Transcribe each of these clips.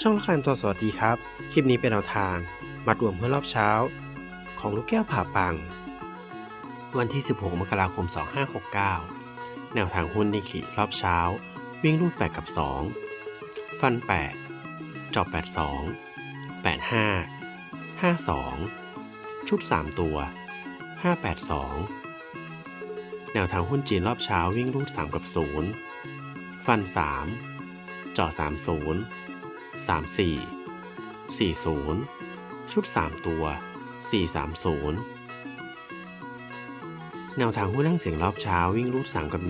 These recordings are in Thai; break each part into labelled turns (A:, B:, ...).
A: ช่องละคันตัวสวัสดีครับ คลิปนี้เป็นแนวทาง มัดรวมเพื่อรอบเช้า ของลูกแก้วผ่าปัง วันที่ 16 มกราคม 2569 แนวทางหุ้นในขีรอบเช้า วิ่งรูด8กับ 2 ฟัน 8 จอบ 82 85 52 ชุด 3 ตัว 582 แนวทางหุ้นจีนรอบเช้าวิ่งรูด3กับ 0 ฟัน 3 จอ30 34 40 ชุด 3 ตัว 430 แนวทางหุ้นนั่งเสียงรอบเช้าวิ่งรูด 3 กับ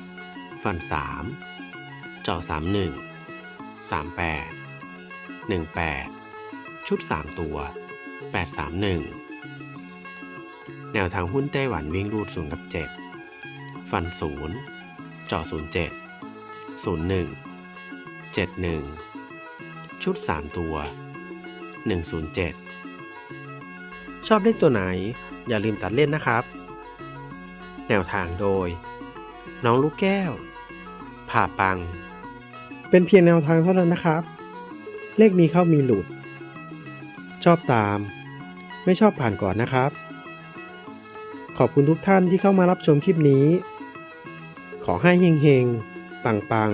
A: 1 ฟัน3จอ31 38 18 ชุด 3 ตัว 831 แนวทางหุ้นไต้หวันวิ่งรูด0กับ 7 ฟัน0จอ07 01 71 ชุด 3 ตัว 107 ชอบเลขตัวไหน อย่าลืมตัดเล่นนะครับ แนวทางโดย น้องลูกแก้ว ผ่าปัง เป็นเพียงแนวทางเท่านั้นนะครับ เลขมีเข้ามีหลุด ชอบตาม ไม่ชอบผ่านก่อนนะครับ ขอบคุณทุกท่านที่เข้ามารับชมคลิปนี้ ขอให้เฮงๆ ปัง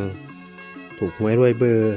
A: ๆ ถูกหวยรวยเบอร์